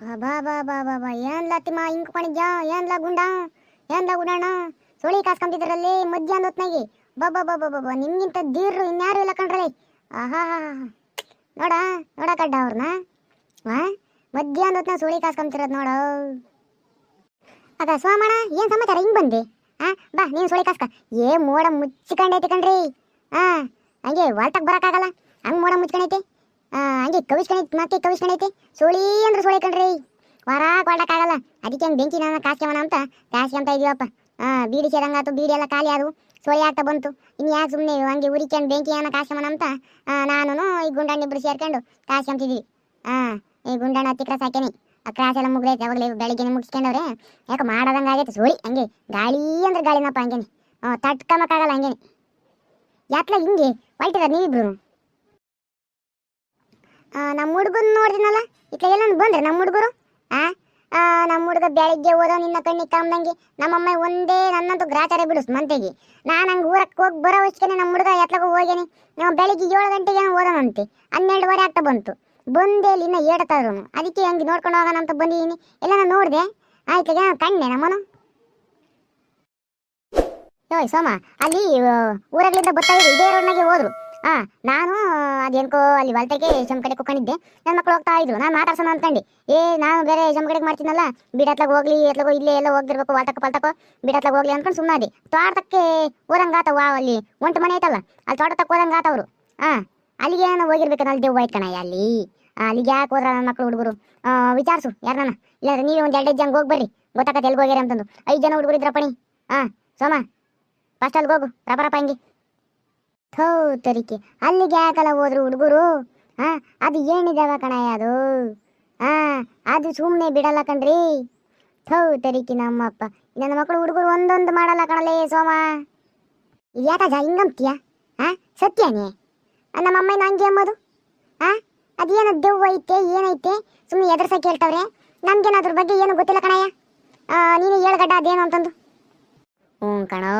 ಬಾ ಬಾ ಬಾ ಬಾ ಬಾ. ಏನ್ಲ ತಿಮ್ಮ, ಹಿಂಗ್ ಕೊಂಡಿದ್ಯಾ ಏನ್ಲ ಗುಂಡ? ಏನ್ಲ ಗುಡಣ? ಸೋಳಿ ಕಾಸ್ಕೊಂತಿದ್ರಲ್ಲಿ ಮಧ್ಯಾಹ್ನ ಹೊತ್ನಾಗಿ. ಬಾ ಬಾ ಬಾ ಬಾ ಬಾ ನಿಮ್ಗಿಂತ ದೀರ್ರು ಇನ್ಯಾರು ಇಲ್ಲ ಕಣ್ರಲಿ ಆಹಾ ನೋಡ ನೋಡ ಕಡ್ಡ ಅವ್ರನ್ನ ಹಾ ಮಧ್ಯಾಹ್ನ ಹೊತ್ನಾಗ ಸೋಳಿ ಕಾಸ್ಕೊಂತಿರೋದು ನೋಡ. ಅದ ಸೋಮಣ್ಣ, ಏನ್ ಸಮಾಚಾರ? ಹಿಂಗ್ ಬಂದಿ. ಹಾ ಬಾ, ನೀನ್ ಸೋಳಿ ಕಾಸ್ಕ. ಏ, ಮೋಡ ಮುಚ್ಚಿಕೊಂಡೈತಿ ಕಣ್ರಿ. ಹಾ ಹಂಗೆ ಹೊರಟಕ್ ಬರಕ್ಕಾಗಲ್ಲ. ಹಂಗೆ ಮೋಡ ಮುಚ್ಕೊಂಡೈತಿ ಹಂಗೆ ಕವಿಸ್ಕೊಂಡೈತಿ, ಮತ್ತೆ ಕವಿಸ್ಕೊಂಡೈತಿ. ಸುಳಿ ಅಂದ್ರೆ ಸುಳಿ ಕಣ್ರಿ. ವಾರ ಕೊಡಕ್ಕಾಗಲ್ಲ ಅದಕ್ಕೆ ಹಂಗೆ ಬೆಂಕಿ ನಾನು ಕಾಸ್ಕೊಂಬಣ ಅಂತ ಕಾಸ್ಕೊಂತ ಇದೀವಪ್ಪ. ಹಾ ಬೀಡಿ ಸೇರಂಗಾತು ಬೀಡಿ ಎಲ್ಲ ಖಾಲಿ ಆದವು. ಸೋಳಿ ಆಗ್ತಾ ಬಂತು. ಇನ್ನು ಯಾಕೆ ಸುಮ್ಮನೆ ಹಂಗೆ ಉರಿಕೊಂಡು ಬೆಂಕಿ ಅನ್ನ ಕಾಸ್ಕೊಂಬಣ ಅಂತ ನಾನು ಈ ಗುಂಡಣ್ಣ ಇಬ್ರು ಸೇರ್ಕೊಂಡು ಕಾಸ್ಕೊಂತಿದ್ವಿ ಹಾಂ ಈ ಗುಂಡಣ್ಣ ಹತ್ತಿ ಕ್ರಾಸ್ ಹಾಕ್ಯಾನಿ. ಆ ಕ್ರಾಸ್ ಎಲ್ಲ ಮುಗ್ದೈತೆ ಅವಾಗಲೇ ಬೆಳಿಗ್ಗೆ ಮುಗಿಸ್ಕೊಂಡವ್ರೆ. ಯಾಕೆ ಮಾಡೋದಂಗೆ ಆಗೈತೆ ಸೋಳಿ. ಹಂಗೆ ಗಾಳಿ ಅಂದ್ರೆ ಗಾಳಿನಪ್ಪ ಹಂಗೇನೆ. ಹ್ಞೂ ತಟ್ಕೊಂಬಕ್ಕಾಗಲ್ಲ ಹಂಗೇನೆ. ಯಾಕೆ ಹಿಂಗೆ? ಹೊಲ್ಟಿದಾರೆ ನೀವಿಬ್ರು? ನಮ್ಮ ಹುಡುಗನ್ ನೋಡಿದ್ನಲ್ಲ? ಇತ್ತ ಎಲ್ಲ ಬಂದ್ರೆ ನಮ್ಮ ಹುಡುಗರು? ಆ? ನಮ್ಮ ಹುಡುಗ ಬೆಳಿಗ್ಗೆ ಓದೋ ನಿನ್ನ ಕಣ್ಣಿಗೆ ಕಾಮ್ದಂಗೆ ನಮ್ಮಮ್ಮ ಒಂದೇ ನನ್ನಂತೂ ಗ್ರಾಚಾರ ಬಿಡಿಸ್ ಮಂತೆಗೆ ನಾನು ಹಂಗೆ ಊರಕ್ಕೆ ಹೋಗಿ ಬರೋ ಹೊಚ್ಕೇನೆ ನಮ್ಮ ಹುಡುಗ ಎತ್ಲಾಗ ಹೋಗೇನಿ ನಾವು ಬೆಳಿಗ್ಗೆ ಏಳು ಗಂಟೆಗೆ ಓದೋಣಂತೆ ಹನ್ನೆರಡುವರೆ ಆಗ್ತಾ ಬಂತು. ಬಂದೆ ಇಲ್ಲಿ ಇನ್ನೂ ಏಡ್ತಾದ್ರು ಅದಕ್ಕೆ ಹಂಗೆ ನೋಡ್ಕೊಂಡು ಹೋಗೋಣ ಅಂತ ಬಂದಿದ್ದೀನಿ ಎಲ್ಲ ನಾನು ನೋಡಿದೆ ಆಯ್ತು ಕಣ್ಣೆ ನಮ್ಮನು? ಯೋಯ್ ಸೋಮ, ಅಲ್ಲಿ ಊರಗಳಿಂದ ಬರ್ತಾ ಇದ್ರು ಇದೇ ರೋಡ್ನಾಗೆ ಹೋದ್ರು. ಹಾ ನಾನು ಅದೇನ್ಕೋ ಅಲ್ಲಿ ಹೊಲ್ತಕ್ಕೆ ಯಶಮ್ ಕಡೆ ಕುಕ್ಕೊಂಡಿದ್ದೆ ನನ್ನ ಮಕ್ಕಳು ಹೋಗ್ತಾ ಇದ್ರು. ನಾನು ಮಾತಾಡ್ಸೋಣ ಅನ್ಕಂಡೆ ಏ ನಾನು ಬೇರೆ ಯಶಮ್ ಕಡೆಗೆ ಮಾಡ್ತೀನಲ್ಲ ಬಿಡತ್ಲಾಗ ಹೋಗ್ಲಿ ಎತ್ಲಾಗೋ ಇಲ್ಲೇ ಎಲ್ಲ ಹೋಗ್ತಿರ್ಬೇಕು ವಾಲ್ತಕ್ಕ ಪಲ್ತಕ್ಕೋ ಬಿಡತ್ಲಾಗ ಹೋಗ್ಲಿ ಅನ್ಕೊಂಡು ಸುಮ್ಮನಾದೆ ತೋಟಕ್ಕೆ ಊರಂಗಾತವ ಅಲ್ಲಿ ಒಂಟು ಮನೆ ಐತಲ್ಲ ಅಲ್ಲಿ ತೋಟಕ್ಕೆ ಹೋದಂಗಾತವ್ರು ಹಾ ಅಲ್ಲಿಗೆ ಏನೋ ಹೋಗಿರ್ಬೇಕು ಅಲ್ಲಿ ದೆವ್ವ ಐತ್ಕಣಯ್ಯ ಅಲ್ಲಿ. ಆ, ಅಲ್ಲಿಗೆ ಯಾಕೆ ಹೋದ್ರ ನನ್ನ ಮಕ್ಳು ಹುಡುಗರು? ವಿಚಾರಿಸು ಯಾರನ್ನ? ಇಲ್ಲಾಂದ್ರೆ ನೀವೇ ಒಂದು ಎರಡೈದು ಜನ ಹೋಗಿ ಬರ್ರಿ ಗೊತ್ತಾಗತ್ತೆ ಎಲ್ಲಿ ಹೋಗ್ಯಾರ ಅಂತಂದು. ಐದು ಜನ ಹುಡುಗರು ಇದ್ರಪ್ಪಣಿ ಹಾ ಸೋಮ ಫಸ್ಟ್ ಅಲ್ಲಿಗೆ ಹೋಗು ರಪ ರಪ ಹಂಗೆ. ಥೋ ತರಿಕೆ ಅಲ್ಲಿಗೆ ಯಾಕಲ್ಲ ಹೋದ್ರು ಹುಡುಗರು? ಹಾ ಅದು ಏನಿದಾವ ಕಣಯ್ಯ ಅದು? ಹಾ ಅದು ಸುಮ್ಮನೆ ಬಿಡಲ್ಲ ಕಣ್ರಿ. ಥೋ ತರಿಕೆ ನಮ್ಮಪ್ಪ, ನನ್ನ ಮಕ್ಕಳು ಹುಡುಗರು ಒಂದೊಂದು ಮಾಡಲ್ಲ ಕಣಲೇ ಸೋಮ. ಯಾಕಜ ಹಿಂಗಂತೀಯ ಹಾ ಸತ್ಯನೇ? ನಮ್ಮ ಅಮ್ಮನ ಹಂಗೆ ಅಂಬೋದು? ಹಾ ಅದೇನೋ ದೆವ್ವ ಐತೆ, ಏನೈತೆ ಸುಮ್ಮನೆ ಎದುರ್ಸ ಕೇಳ್ತವ್ರೆ. ನಮ್ಗೇನು ಅದ್ರ ಬಗ್ಗೆ ಏನು ಗೊತ್ತಿಲ್ಲ ಕಣಯ್ಯ. ನೀನು ಹೇಳ್ಗಡ್ಡ ಅದೇನು ಅಂತಂದು? ಹ್ಞೂ ಕಣೋ,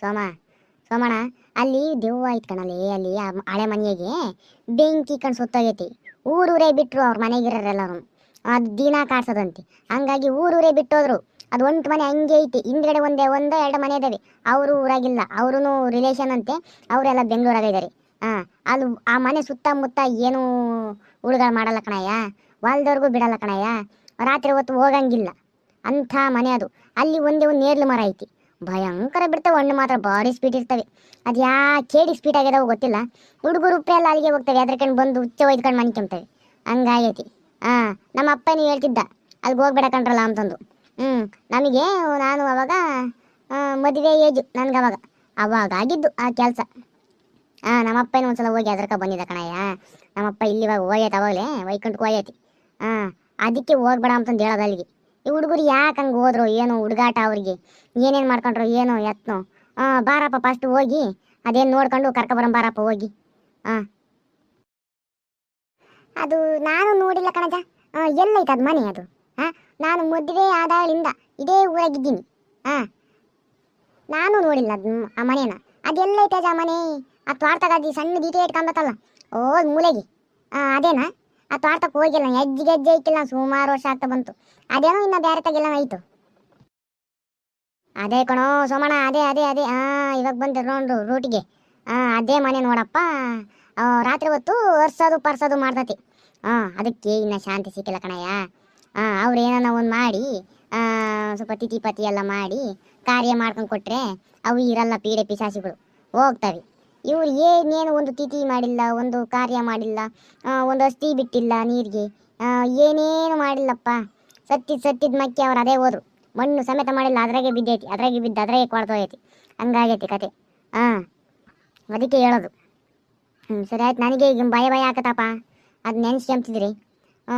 ಸೋಮ. ಸೋಮಣ್ಣ, ಅಲ್ಲಿ ದೆವ್ವ ಐತ್ ಕಣಲ್ಲಿ, ಅಲ್ಲಿ ಹಳೆ ಮನೆಗೆ ಬೆಂಕಿ ಕಣ್ ಸುತ್ತೋಗೈತಿ. ಊರೂರೇ ಬಿಟ್ರು ಅವ್ರ ಮನೆಗಿರೋರೆಲ್ಲರೂ. ಅದು ದಿನ ಕಾಡ್ಸೋದಂತೆ. ಹಂಗಾಗಿ ಊರೂರೇ ಬಿಟ್ಟೋದ್ರು. ಅದು ಒಂಟು ಮನೆ ಹಂಗೆ ಐತಿ. ಹಿಂದ್ಗಡೆ ಒಂದೇ, ಒಂದು ಎರಡು ಮನೆ ಇದಾವೆ. ಅವರು ಊರಾಗಿಲ್ಲ. ಅವರು ರಿಲೇಷನ್ ಅಂತೆ. ಅವರೆಲ್ಲ ಬೆಂಗಳೂರಾಗಿದ್ದಾರೆ ಹಾಂ ಅಲ್ಲಿ ಆ ಮನೆ ಸುತ್ತಮುತ್ತ ಏನು ಹುಡುಗ ಮಾಡಲ್ಲ ಕಣಯ್ಯ. ಹೊಲ್ದವ್ರಿಗೂ ಬಿಡಲ್ಲ ಕಣಯ್ಯ. ರಾತ್ರಿ ಹೊತ್ತು ಹೋಗಂಗಿಲ್ಲ. ಅಂಥ ಮನೆ ಅದು. ಅಲ್ಲಿ ಒಂದೇ ಒಂದು ನೇರ್ಲು ಮರ ಐತಿ. ಭಯಂಕರ ಬಿಡ್ತವೆ, ಹಣ್ಣು ಮಾತ್ರ ಭಾರಿ ಸ್ಪೀಡ್ ಇರ್ತವೆ. ಅದು ಯಾ ಕೇಡಿ ಸ್ಪೀಡ್ ಆಗ್ಯದವು ಗೊತ್ತಿಲ್ಲ. ಹುಡುಗರು ಎಲ್ಲ ಅಲ್ಲಿಗೆ ಹೋಗ್ತವೆ ಅದ್ರಕಂಡು ಬಂದು ಹುಚ್ಚ ಒಯ್ದುಕೊಂಡು ಮನ್ಕೊಂತವೆ ಹಂಗಾಗೈತಿ. ಹಾಂ ನಮ್ಮ ಅಪ್ಪನೇ ಹೇಳ್ತಿದ್ದ ಅಲ್ಲಿಗೆ ಹೋಗ್ಬೇಡ ಕಣ್ರಲ್ಲ ಅಂತಂದು. ಹ್ಞೂ ನಮಗೆ ನಾನು ಅವಾಗ ಮದುವೆ ಏಜು ನನ್ಗೆ ಅವಾಗ. ಅವಾಗ ಆಗಿದ್ದು ಆ ಕೆಲಸ. ಹಾಂ ನಮ್ಮಪ್ಪನೇ ಒಂದ್ಸಲ ಹೋಗಿ ಅದ್ರಕ ಬಂದಿದ್ದ ಕಣಯ್ಯ. ನಮ್ಮಪ್ಪ ಇಲ್ಲಿ ಇವಾಗ ಹೋಗೈತೆ ಅವಾಗಲೇ ವೈಕುಂಠಕ್ಕೆ ಹೋಗೈತಿ ಹಾಂ ಅದಕ್ಕೆ ಹೋಗ್ಬೇಡ ಅಂತಂದು ಹೇಳೋದು ಅಲ್ಲಿಗೆ. ಈ ಹುಡುಗರು ಯಾಕೆ ಹಂಗೆ ಹೋದ್ರು? ಏನೋ ಹುಡುಗಾಟ ಅವ್ರಿಗೆ. ಏನೇನು ಮಾಡ್ಕೊಂಡ್ರು? ಏನೋ ಎತ್ನೋ ಹಾಂ ಬಾರಪ್ಪ ಫಸ್ಟ್ ಹೋಗಿ. ಅದೇನು ನೋಡ್ಕೊಂಡು ಕರ್ಕೊಬರಂ ಬಾರಪ್ಪ, ಹೋಗಿ. ಹಾಂ ಅದು ನಾನು ನೋಡಿಲ್ಲ ಕಣಜ. ಎಲ್ಲೈತೆ ಅದು ಮನೆ ಅದು. ಹಾಂ ನಾನು ಮದುವೆ ಆದಾಳಿಂದ ಇದೇ ಊರಾಗಿದ್ದೀನಿ. ಹಾಂ ನಾನು ನೋಡಿಲ್ಲ ಅದು ಆ ಮನೇನ. ಅದೆಲ್ಲೈತೆ ಆ ಮನೆ. ಆ ತ್ವಾರ್ತಕ ಅದು ಸಣ್ಣ ದೀಟೆ ಇಟ್ಕೊಂಬತ್ತಲ್ಲ ಓ ಮೂಲೆಗೆ. ಹಾಂ ಅದೇನಾ? ಆ ತೋಟಕ್ಕೆ ಹೋಗಿಲ್ಲ ಹೆಜ್ಜೆ ಹೆಜ್ಜೆ ಐತಿಲ್ಲ, ಸುಮಾರು ವರ್ಷ ಆಗ್ತಾ ಬಂತು. ಅದೇನೋ ಇನ್ನ ಬೇರೆ ತೆಗಿಲ್ಲ ಆಯ್ತು ಅದೇ ಕಣೋ ಸೋಮಣ್ಣ, ಅದೇ ಅದೇ ಅದೇ. ಹಾ ಇವಾಗ ಬಂದೆ ನೋಡ್ರು ರೂಟಿಗೆ ಹಾ ಅದೇ ಮನೆ ನೋಡಪ್ಪ. ರಾತ್ರಿ ಹೊತ್ತು ಒರ್ಸೋದು, ಪರ್ಸೋದು ಮಾಡ್ತತಿ. ಹಾ ಅದಕ್ಕೆ ಇನ್ನ ಶಾಂತಿ ಸಿಕ್ಕಿಲ್ಲ ಕಣಯ್ಯ. ಹಾ ಅವ್ರು ಏನನ್ನ ಒಂದು ಮಾಡಿ ಸ್ವಲ್ಪ ತಿಥಿ ಪತಿ ಎಲ್ಲ ಮಾಡಿ, ಕಾರ್ಯ ಮಾಡ್ಕೊಂಡು ಕೊಟ್ರೆ ಅವು ಇರಲ್ಲ ಪೀಡೆ ಪಿಶಾಸಿಗಳು ಹೋಗ್ತವೆ. ಇವ್ರು ಏನೇನು ಒಂದು ತಿಥಿ ಮಾಡಿಲ್ಲ, ಒಂದು ಕಾರ್ಯ ಮಾಡಿಲ್ಲ ಒಂದು ಅಸ್ತಿ ಬಿಟ್ಟಿಲ್ಲ ನೀರಿಗೆ. ಏನೇನು ಮಾಡಿಲ್ಲಪ್ಪ. ಸತ್ತಿದ್ದು ಸತ್ತಿದ್ದ ಮಕ್ಕಿ ಅವ್ರು ಅದೇ ಹೋದ್ರು ಮಣ್ಣು ಸಮೇತ ಮಾಡಿಲ್ಲ, ಅದ್ರಾಗೆ ಬಿದ್ದೈತಿ, ಅದ್ರಾಗೆ ಬಿದ್ದು, ಅದ್ರಾಗೆ ಕೊಡ್ತೋಗೈತಿ ಹಂಗಾಗೈತಿ ಕತೆ. ಹಾಂ ಅದಕ್ಕೆ ಹೇಳೋದು. ಹ್ಞೂ ಸರಿ ಆಯ್ತು, ನನಗೆ ಈಗ ಭಯ ಭಯ ಆಗತ್ತಪ್ಪ ಅದು ನೆನ್ಸ್ಕೊಂತಿದ್ರಿ ಹ್ಞೂ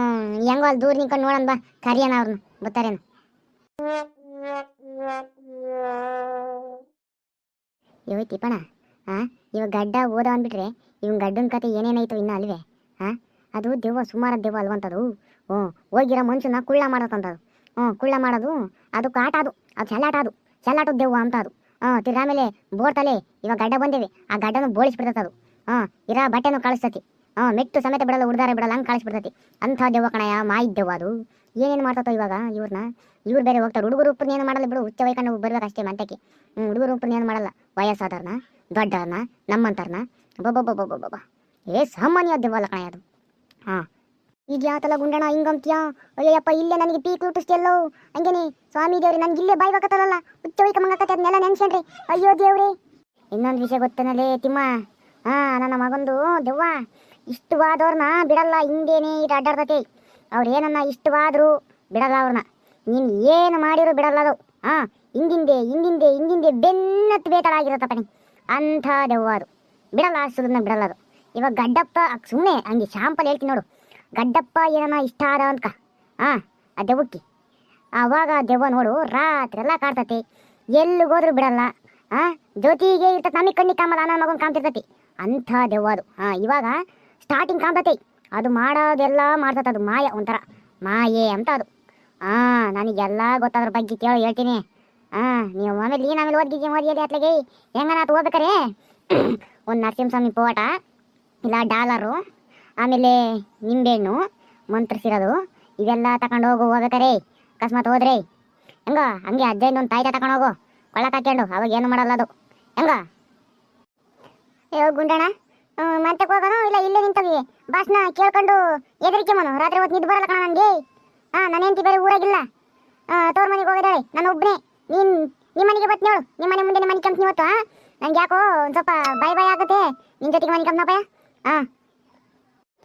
ಹೆಂಗೋ ಅಲ್ಲಿ ದೂರ ನಿಂತ್ಕೊಂಡು ನೋಡೋಣ ಬಾ, ಕರಿಯೋಣ ಅವ್ರನ್ನ ಬರ್ತಾರೇನು. ಇವತ್ತಿಪ್ಪಣ ಹಾಂ ಇವಾಗ ಗಡ್ಡ ಓದ ಅಂದ್ಬಿಟ್ರೆ ಇವನ್ ಗಡ್ಡನ ಕತೆ ಏನೇನಾಯ್ತು ಇನ್ನ ಅಲ್ವೇ? ಹಾಂ ಅದು ದೆವ್ವ, ಸುಮಾರು ದೆವ್ವ ಅಲ್ವಂತದು. ಹ್ಞೂ ಹೋಗಿರೋ ಮನುಷ್ಯನ ಕುಳ್ಳ ಅದು ಹ್ಞೂ, ಕುಳ್ಳ ಮಾಡೋದು, ಅದು ಕಾಟ ಅದು ಅದು ಚೆಲ್ಲಾಟ ಅದು, ಚೆಲ್ಲಾಟದ ದೆವ್ವ ಅಂತ ಅದು. ಹ್ಞೂ, ತಿರ್ಗಾ ಆಮೇಲೆ ಬೋರ್ತಲೆ ಇವಾಗ ಗಡ್ಡ ಬಂದೇವಿ, ಆ ಗಡ್ಡನು ಬೋಳಿಸ್ಬಿಡ್ತದೆ ಅದು ಹ್ಞೂ, ಇರೋ ಬಟ್ಟೆನೂ ಕಳಿಸ್ತತಿ. ಹ್ಞೂ, ಮೆಟ್ಟು ಸಮೇತ ಬಿಡಲ್ಲ, ಉಡ್ದಾರ ಬಿಡಲ್ಲ, ಹಂಗೆ ಕಳಿಸ್ಬಿಡ್ತತಿ. ಅಂಥ ದೆವ್ವ ಕಣಯ್ಯ ಮಾಯಿದ್ದೆವ್ವ ಅದು. ಏನೇನು ಮಾಡ್ತಾವ ಇವಾಗ ಇವ್ರನ್ನ ಇವ್ರು ಬೇರೆ ಹೋಗ್ತಾರೆ ಹುಡುಗರು ಉಪ್ಪನ್ನ ಏನು ಮಾಡಲ್ಲ ಬಿಡು. ಹುಚ್ಚ ವೈಕಂಡು ಬರ್ಬೇಕು ಅಷ್ಟೇ ಮಂತಕ್ಕೆ ಹ್ಞೂ ಹುಡುಗರು ಉಪ್ಪನ್ನ ಏನು ಮಾಡಲ್ಲ. ವಯಸ್ಸಾದವ್ರನ್ನ ದೊಡ್ಡವ್ರನ್ನ ನಮ್ಮಂತರ್ನ ಬೊಬ್ಬೊಬ್ಬೊಬ್ಬೊಬ್ಬ ಏ, ಸಾಮಾನ್ಯ ದೆವ್ವಲ್ಲ ಕಣ ಅದು. ಹಾಂ. ಈಗ ಯಾತಲ್ಲ ಗುಂಡಣ ಹಿಂಗಂತೀಯ ಅಯ್ಯಪ್ಪ ಇಲ್ಲೇ ನನಗೆ ಪೀಕ್ ಲುಟಿಸ್ತಿಯಲ್ಲೋ ಹಂಗೇನೆ ಸ್ವಾಮಿ ದೇವ್ರಿ ನನಗೆ ಇಲ್ಲೇ ಬಾಯ್ ಬಕತ್ತಲ್ಲ ಹುಚ್ಚ ವೈಕ ಮಂಗಕತ್ತೆ ಅದನ್ನೆಲ್ಲ ನೆನ್ಸ್ಕೊಂಡ್ರಿ. ಅಯ್ಯೋ ದೇವ್ರಿ. ಇನ್ನೊಂದು ವಿಷಯ ಗೊತ್ತನಲ್ಲ ತಿಮ್ಮ? ಹಾ, ನನ್ನ ಮಗಂದು ದೆವ್ವ. ಇಷ್ಟವಾದವ್ರನ್ನ ಬಿಡಲ್ಲ, ಹಿಂಗೇನೆ, ಇದು ಅಡ್ಡಾಡ್ತತಿ. ಅವ್ರು ಏನನ್ನ ಇಷ್ಟವಾದರೂ ಬಿಡಲ್ಲ ಅವ್ರನ್ನ. ನೀನು ಏನು ಮಾಡಿದ್ರು ಬಿಡಲ್ಲ ಅದು. ಹಾಂ ಹಿಂದಿಂದೆ ಹಿಂದಿಂದೆ ಹಿಂದಿಂದೆ ಬೆನ್ನತ್ತು ಬೇತಳಾಗಿರತ್ತಪ್ಪ ನೀ ಅಂಥ ದೆವ್ವ ಅದು. ಬಿಡಲ್ಲ ಅಷ್ಟದನ್ನ ಬಿಡಲ್ಲ ಅದು. ಇವಾಗ ಗಡ್ಡಪ್ಪ ಸುಮ್ಮನೆ ಹಂಗೆ ಶಾಂಪಲ್ ಹೇಳ್ತೀನಿ ನೋಡು. ಗಡ್ಡಪ್ಪ ಏನನ್ನ ಇಷ್ಟ ಆದ ಅಂತ ಹಾಂ ಆ ದೆವ್ವಕ್ಕೆ. ಆವಾಗ ದೆವ್ವ ನೋಡು, ರಾತ್ರಿ ಎಲ್ಲ ಕಾಡ್ತತಿ. ಎಲ್ಲಿಗೋದ್ರೂ ಬಿಡಲ್ಲ. ಹಾಂ ಜೊತೆಗೆ ಇರ್ತದೆ ನಮಗೆ ಕಣ್ಣಿಗೆ ಕಾಮಲ್ಲ ಅನ್ನೋ ಮಗನ ಕಾಮ್ತಿರ್ತತಿ ಅಂಥ ದೆವ್ವ ಅದು. ಹಾಂ ಇವಾಗ ಸ್ಟಾರ್ಟಿಂಗ್ ಕಾಣ್ತತಿ. ಅದು ಮಾಡೋದೆಲ್ಲ ಮಾಡ್ತದೆ ಅದು ಮಾಯ ಒಂಥರ. ಮಾಯೆ ಅಂತ ಅದು. ಹಾಂ ನನಗೆಲ್ಲ ಗೊತ್ತಾದ್ರ ಬಗ್ಗೆ ಕೇಳಿ, ಹೇಳ್ತೀನಿ. ಹಾಂ ನೀವು ಆಮೇಲೆ ನೀನು ಆಮೇಲೆ ಓದ್ಗಿದ್ದೆ ಓದಿಯಲ್ಲಿ ಅತ್ಲಾಗೆ? ಹೆಂಗನ ಅದು ಓದ್ಬೇಕಾರೆ? ಒಂದು ನರಸಿಂಹಸ್ವಾಮಿ ಪೋಟ, ಇಲ್ಲ ಡಾಲರು, ಆಮೇಲೆ ನಿಂಬೆಹಣ್ಣು, ಮಂತ್ರಿಸಿರೋದು, ಇವೆಲ್ಲ ತಗೊಂಡು ಹೋಗು ಹೋಗ್ಬೇಕಾರೆ ಅಕಸ್ಮಾತ್ ಹೋದ್ರೆ. ಹೆಂಗ, ಹಂಗೆ ಅಜ್ಜಯಿಂದ ಒಂದು ತಾಯ್ತ ತಗೊಂಡು ಹೋಗು. ಹಾಕ್ಕೊಂಡು ಅವಾಗ ಏನು ಮಾಡಲ್ಲ ಅದು. ಹೆಂಗ? ಅಯ್ಯೋ, ಗುಂಡಣ್ಣ. ಮಂತಕ್ಕೆ ಹೋಗೋನು? ಇಲ್ಲ, ಇಲ್ಲೇ ನಿಂತವಿ ಭಾಷಣ ಕೇಳ್ಕೊಂಡು ಎದರಿಕೆ ಮನು. ರಾತ್ರಿ ಹೊತ್ತು ನಿದ್ದು ಬರಲ್ಲ ಕಣ ನನಗೆ. ಹಾಂ ನನ್ನ ಬೇರೆ ಊರಾಗಿಲ್ಲ. ತೋರ್ ಮನೆಗೆ ಹೋಗಿದ್ದಾಳೆ. ನಾನು ಒಬ್ಬನೇ ನೀನು ನಿಮ್ಮ ಮನೆಗೆ ಬತ್ತಿ ನೋಡು. ನಿಮ್ಮ ಮನೆ ಮುಂದೆ ಮನೆ ಕಂಪ್ನಿ ಇವತ್ತು, ಹಾಂ? ನಂಗೆ ಯಾಕೋ ಒಂದು ಸ್ವಲ್ಪ ಬಾಯ್ ಬಾಯ್ ಆಗುತ್ತೆ. ನಿನ್ನ ಜೊತೆಗೆ ಮನೆ ಕಂಪ್ನಪ್ಪ ಹಾಂ.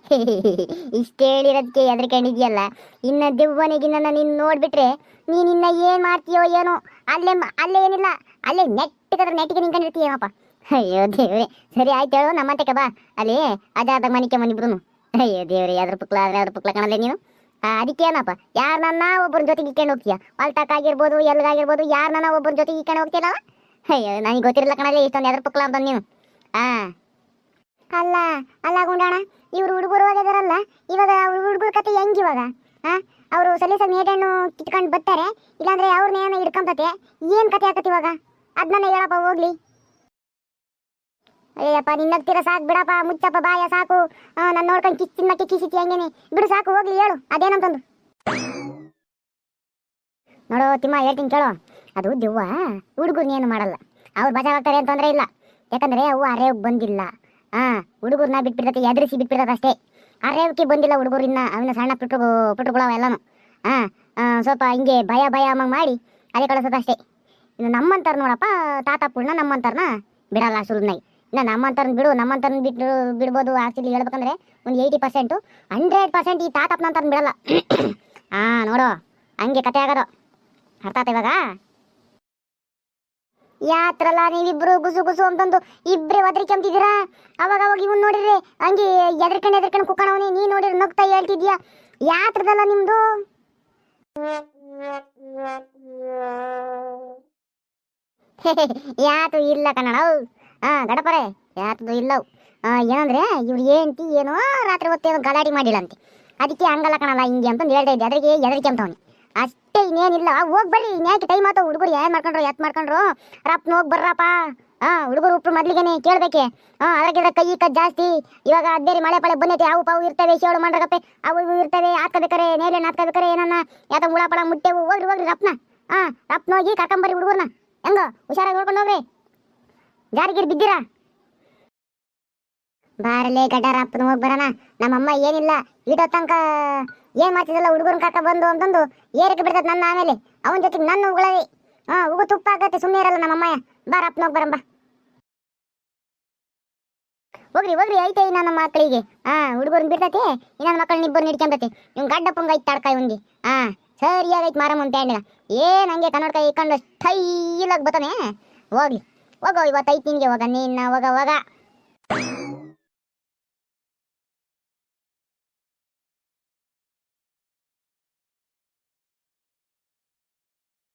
ಇಷ್ಟು ಹೇಳಿರೋದಕ್ಕೆ ಎದ್ರಿಕೊಂಡಿದ್ಯಲ್ಲ ಇನ್ನು ದೆವ್ವನಿಗಿನ್ನ ನೀನು ನೋಡ್ಬಿಟ್ರೆ ನೀನು ನಿನ್ನ ಏನು ಮಾಡ್ತೀಯೋ ಏನೋ. ಅಲ್ಲೇ ಅಲ್ಲೇ ಏನಿಲ್ಲ. ಅಲ್ಲೇ ನೆಟ್ಟಿಗೆ ನೆಟ್ಟಿಗೆ ನಿಂತ್ಕೊಂಡಿರ್ತೀಯಪ್ಪ ಅಯ್ಯೋ ದೇವ್ರಿ. ಸರಿ, ಆಯ್ತು ಹೇಳು ನಮ್ಮಂತಕ್ಕೆ ಬಾ. ಅಲ್ಲಿ ಅದಾದ ಮನಿಕೆ ಮನಿಬ್ರು ಅಯ್ಯೋ ದೇವ್ರಿ ಅದ್ರ ಪುಕ್ಲ ಆದ್ರೆ ಅದ್ರ ಪುಕ್ಲ ಕಾಣಲ್ಲ ನೀನು? ಅದಕ್ಕೆ ಏನಪ್ಪ? ಯಾರನ್ನ ಒಬ್ಬರ ಜೊತೆಗೆ ಇಕ್ಕೊಂಡು ಹೋಗ್ತೀಯ? ಆಗಿರ್ಬೋದು ಎಲ್ಗಾಗಿರ್ಬೋದು ಯಾರನ್ನ ಒಬ್ಬರ ಜೊತೆಗೆ ಇಕ್ಕೊಂಡು ಹೋಗ್ತೀಯಲ್ಲ? ಅಯ್ಯೋ, ನನಗೆ ಗೊತ್ತಿರಲ್ಲ ಕಣಲ್ಲ, ಇಷ್ಟೊಂದು ಎದ್ರ ಪುಕ್ಲ ಅಂತ ನೀನು. ಆ. ಅಲ್ಲ ಅಲ್ಲ ಗುಂಡಣ್ಣ, ಇವ್ರು ಹುಡುಗರು ಹೋಗಿದಾರಲ್ಲ ಇವಾಗ ಹುಡುಗರ ಕತೆ ಹೆಂಗೆ ಇವಾಗ? ಹಾ ಅವರು ಸಲೀಸಾಗಿ ನೇಟನ್ನು ಕಿತ್ಕೊಂಡು ಬರ್ತಾರೆ, ಇಲ್ಲಾಂದ್ರೆ ಅವ್ರನ್ನ ಏನೋ ಹಿಡ್ಕೊಂಬತ್ತೆ ಏನು ಕತೆ ಆಗತ್ತೆ ಇವಾಗ? ಅದನ್ನ ಹೇಳಪ್ಪ, ಹೋಗ್ಲಿ. ಅಯ್ಯಪ್ಪ ನಿನ್ನಗ್ತೀರ ಸಾಕು ಬಿಡಪ್ಪ ಮುಚ್ಚಪ್ಪ ಬಾಯ ಸಾಕು. ನಾನು ನೋಡ್ಕೊಂಡು ಕಿಚ್ಚಿ ಮಕ್ಕೆ ಕಿಸಿತಿ ಹಂಗೇನೆ. ಬಿಡು ಸಾಕು ಹೋಗ್ಲಿ ಹೇಳು. ಅದೇನಂತಂದು? ನೋಡೋ ತಿಮ್ಮ ಹೇಳ್ತೀನಿ ಕೇಳೋ. ಅದು ದೆವ್ವ ಹುಡುಗರ್ನೇನು ಮಾಡಲ್ಲ. ಅವ್ರು ಬಚಾವಾಗ್ತಾರೆ ಅಂತಂದ್ರೆ ತೊಂದರೆ ಇಲ್ಲ. ಯಾಕಂದ್ರೆ ಅವು ಅರೇವ್ ಬಂದಿಲ್ಲ. ಆ ಹುಡುಗರ್ನ ಬಿಟ್ಬಿಡ್ತೈತೆ ಎದುರಿಸಿ ಬಿಟ್ಬಿಡ್ತದೆ ಅಷ್ಟೇ. ಅರೆವಕ್ಕೆ ಬಂದಿಲ್ಲ ಹುಡುಗರು ಇನ್ನ ಅವನ ಸಣ್ಣ ಪುಟ್ಟು ಪುಟ್ಟುಗಳವ ಎಲ್ಲಾನು. ಆ, ಸ್ವಲ್ಪ ಹಿಂಗೆ ಭಯ ಭಯ ಅಮ್ಮ ಮಾಡಿ ಅದೇ ಕಳಿಸೋದು ಅಷ್ಟೇ. ಇನ್ನು ನಮ್ಮಂತಾರ ನೋಡಪ್ಪ ತಾತಾಪುಳ್ನ ನಮ್ಮಂತಾರನ್ನ ಬಿಡಲ್ಲ ಸುಳ್ನಾಗಿ ಇನ್ನು ನಮ್ಮಂತರನ್ ಬಿಡು ನಮ್ಮಂತಾರನ್ನ ಬಿಟ್ಟು ಬಿಡ್ಬೋದು ಆಕ್ಚುಲಿ ಹೇಳ್ಬೇಕಂದ್ರೆ ಒಂದು ಏಯ್ಟಿ ಪರ್ಸೆಂಟು ಹಂಡ್ರೆಡ್ ಪರ್ಸೆಂಟ್ ಈ ತಾತಪ್ಪನಂತಾರನ್ನ ಬಿಡಲ್ಲ. ಹಾ ನೋಡು, ಹಂಗೆ ಕತೆ ಆಗೋದು. ಅರ್ಥ ಇವಾಗ? ಯಾತ್ರಲ್ಲ ನೀವಿಬ್ರು ಗುಸು ಗುಸು ಅಂತಂದು ಇಬ್ರೇ ಒದರಿಕೊಂತಿದ್ದೀರಾ ಅವಾಗ ಅವಾಗ ಇವನ್ ನೋಡಿದ್ರೆ ಹಂಗೆ ಎದ್ರಕಂಡು ಎದ್ರಕಂಡು ಕುಕ್ಕಣವನಿ ನೀ ನೋಡಿದ್ರೆ ನಗ್ತಾ ಹೇಳ್ತಿದ್ಯಾ? ಯಾತ್ರದಲ್ಲ ನಿಮ್ದು? ಯಾತು ಇಲ್ಲ ಕನ್ನಡ ಹಾ ಗಡಪರೆ ಯಾತದು ಇಲ್ಲವು. ಏನಂದ್ರೆ, ಇವ್ರು ಏಂತಿ ಏನೋ ರಾತ್ರಿ ಹೊತ್ತೇನೋ ಗಲಾಡಿ ಮಾಡಿಲ್ಲ ಅಂತೆ ಅದಕ್ಕೆ ಹಂಗಲ್ಲ ಕಣಲ್ಲ ಹಿಂಗೆ ಅಂತಂದು ಹೇಳ್ತಾ ಇದ್ದೆ. ಅದಕ್ಕೆ ಎದರಿಕೆ ಅಷ್ಟೇ ಇನ್ನೇನಿಲ್ಲ. ಹೋಗಿ ಬರ್ರಿ ಇನ್ಯಾಕೆ ಟೈಮ್ ಆತ ಹುಡುಗರು ಏನು ಮಾಡ್ಕೊಂಡ್ರು, ಎತ್ ಮಾಡ್ಕೊಂಡ್ರು? ರಪ್ನ ಹೋಗಿ ಬರ್ರಪ್ಪ. ಹಾಂ ಹುಡುಗರು ಉಪ್ರು ಮೊದ್ಲಿಗೆನೆ ಕೇಳಬೇಕೆ. ಹಾಂ ಅದ್ರಾಗಿದ್ರೆ ಕೈ ಕದ್ ಜಾಸ್ತಿ. ಇವಾಗ ಅದ್ದೇರಿ ಮಳೆ ಪಳೆ ಬಂದೈತೆ, ಅವು ಪಾವು ಇರ್ತವೆ, ಶೇಳು ಮಂಡ್ರಗಪ್ಪೆ, ಅವು ಇವು ಇರ್ತವೆ ಹಾಕ್ಕೋಬೇಕಾರೆ ನೇಲೆ ಹಾಕ್ಕೋಬೇಕಾರೆ ಏನನ್ನ ಯಾತ ಮುಳ ಪಳ ಮುಟ್ಟೆವು. ಹೋಗ್ರಿ ಹೋಗ್ರಿ, ರಪ್ನ. ಹಾ ರಪ್ನ ಹೋಗಿ ಕರ್ಕೊಂಬರ್ರಿ ಹುಡುಗರ್ನ. ಹೆಂಗ, ಹುಷಾರಾಗಿ ನೋಡ್ಕೊಂಡು ಹೋಗ್ರಿ. ಜಾರಿಗಿರ್ ಬಿದ್ದೀರಾ? ಬಾರಲೇ ಗಡ್ಡಾರ, ಅಪ್ಪನ ಹೋಗಿ ಬರೋಣ. ನಮ್ಮಮ್ಮ ಏನಿಲ್ಲ, ಇಡೋ ತನಕ ಏನ್ ಮಾಡ್ತಿದ್ದಲ್ಲ ಹುಡುಗರನ್ನ ಕಾಕ ಬಂದು ಅಂತಂದು ಏರಕ್ಕೆ ಬಿಡ್ತದ ನನ್ನ ಆಮೇಲೆ. ಅವನ ಜೊತೆಗೆ ನನ್ನ ಉಗುಳವಿ ಹಾ, ಉಗು ತುಪ್ಪ ಆಗತ್ತೆ ಸುಮ್ಮನೆ ಇರಲ್ಲ ನಮ್ಮಮ್ಮಯ್ಯ. ಬಾರ ಅಪ್ಪನ ಹೋಗಿ ಬರಂಬ ಹೋಗ್ರಿ ಹೋಗ್ರಿ, ಐತೆ ಇನ್ನ ನನ್ನ ಮಕ್ಕಳಿಗೆ. ಹಾ ಹುಡುಗರನ್ನ ಬಿಡ್ತೈತೆ. ಇನ್ನೊಂದು ಮಕ್ಕಳನ್ನ ಇಬ್ಬರು ನಿಡ್ಕೊಂಬತ್ತೆ ಗಡ್ಡ ಗಡ್ಡಪ್ಪಂಗ ಐತೆ ತಡ್ಕಾಯಿ ಉಂಡಿ. ಹಾ, ಸರಿಯಾಗೈತೆ ಮಾರಮ್ಮ ಹೇಳಿದ. ಏನ್ ಹಂಗೆ ಕನ್ನಡ ಕೈ ಇಕ್ಕೊಂಡು ಸ್ಟೈಲಾಗಿ ಬತ್ತಾನೆ. ಹೋಗ್ಲಿ. わがおいわたいてんげわがねえなわがわが。